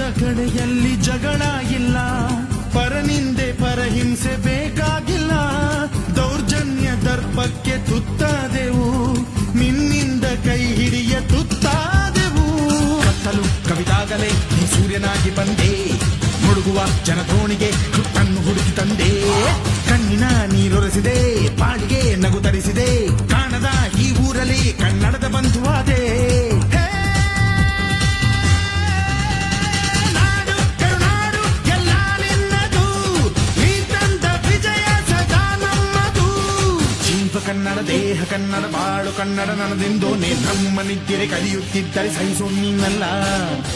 ಶಾಲೆಯಲ್ಲಿ ಜಗಳ ಇಲ್ಲ. ಪರನಿಂದೆ ಪರಹಿಂಸೆ ಬೇಕಾಗಿಲ್ಲ. ದೌರ್ಜನ್ಯ ದರ್ಪಕ್ಕೆ ತುತ್ತಾದೆವು. ನಿನ್ನಿಂದ ಕೈ ಹಿಡಿಯ ತುತ್ತಾದೆವು. ಕತ್ತಲು ಕವಿತಾಗಲೇ ನೀ ಸೂರ್ಯನಾಗಿ ಬಂದೆ. ಮುಳುಗುವ ಜನತೋಣಿಗೆ ಹುಟ್ಟನ್ನು ಹುಡುಕಿ ತಂದೆ. ಕಣ್ಣಿನ ನೀರೊರೆಸಿದೆ, ಪಾಡಿಗೆ ನಗು ತರಿಸಿದೆ. ಕಾಣದ ಈ ಊರಲ್ಲಿ ಕನ್ನಡದ ಬಂಧುವಾದೆ. ಕನ್ನಡ, ದೇಹ ಕನ್ನಡ, ಬಾಳು ಕನ್ನಡ ನನದೆಂದು ನೀ ನಮ್ಮ ನಿದ್ದರೆ ಕಲಿಯುತ್ತಿದ್ದರೆ ಸಹಿಸು ನೀನಲ್ಲ.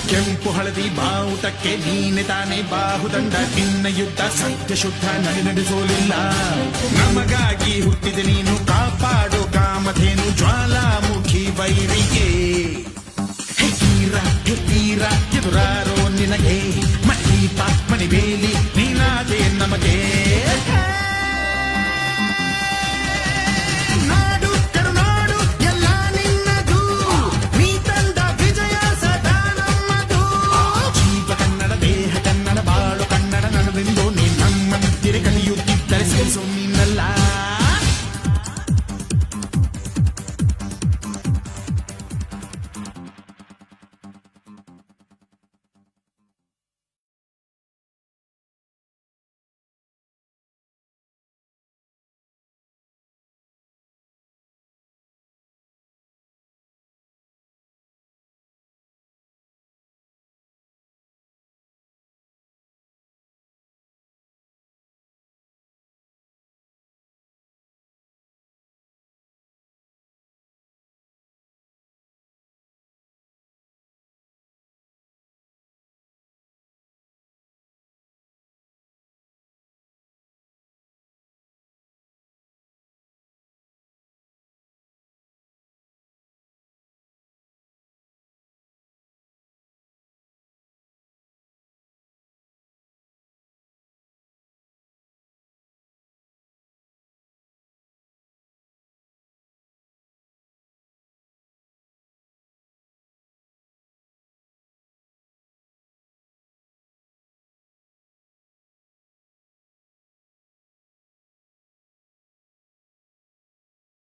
ಕೆಂಪು ಹಳದಿ ಬಾವುಟಕ್ಕೆ ನೀನೆ ತಾನೇ ಬಾಹುದಂಡ. ನಿನ್ನ ಯುದ್ಧ ಸತ್ಯ ಶುದ್ಧ ನಡೆ ನಡೆಸೋಲಿಲ್ಲ. ನಮಗಾಗಿ ಹುಟ್ಟಿದೆ ನೀನು ಕಾಪಾಡು ಕಾಮಧೇನು ಜ್ವಾಲಾಮುಖಿ ಬೈರಿಗೆ ಹೇ ತೀರ ತೀರ, ಎದುರಾರೋ ನಿನಗೆ. ಬೇಲಿ ನಾ ನೀನಾದೆ ನಮಗೆ.